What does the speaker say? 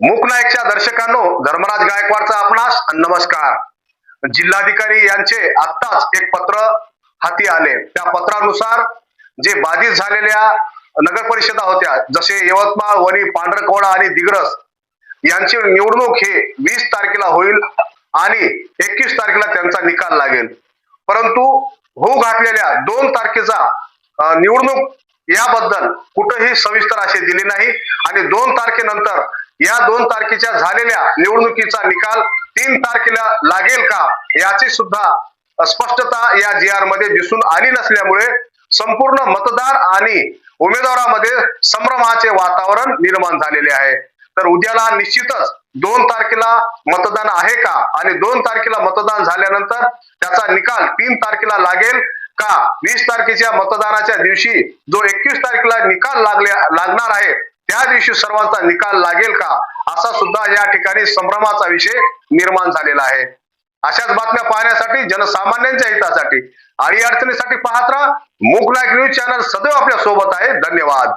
मुकनायकच्या दर्शकांनो धर्मराज गायकवाडचा आपणास नमस्कार. जिल्हाधिकारी यांचे आत्ताच एक पत्र हाती आले. त्या पत्रानुसार जे बाधित झालेल्या नगर परिषदा होत्या जसे यवतमाळ वणी पांढरकवडा आणि दिग्रस यांची निवडणूक हे वीस तारखेला होईल आणि एकवीस तारखेला त्यांचा निकाल लागेल. परंतु होऊ घातलेल्या दोन तारखेचा निवडणूक याबद्दल कुठेही सविस्तर असे दिले नाही आणि दोन तारखेनंतर या दोन तारखेच्या झालेल्या निवडणुकीचा निकाल तीन तारखेला लागेल का याची सुद्धा स्पष्टता या जी आरमध्ये दिसून आली नसल्यामुळे संपूर्ण मतदार आणि उमेदवारामध्ये संभ्रमाचे वातावरण निर्माण झालेले आहे. तर उद्याला निश्चितच दोन तारखेला मतदान आहे का आणि दोन तारखेला मतदान झाल्यानंतर त्याचा निकाल तीन तारखेला लागेल का वीस तारखेच्या मतदानाच्या दिवशी जो एकवीस तारखेला निकाल लागल्या लागणार आहे त्या दिवशी सर्वांचा निकाल लागेल का? असा सुद्धा या ठिकाणी संभ्रमाचा विषय निर्माण झालेला आहे. अशाच बातम्या पाहण्यासाठी जनसामान्यांच्या हितासाठी आणि अडचणीसाठी पाहत राहा. मूक न्यूज चॅनल सदैव आपल्यासोबत आहे. धन्यवाद.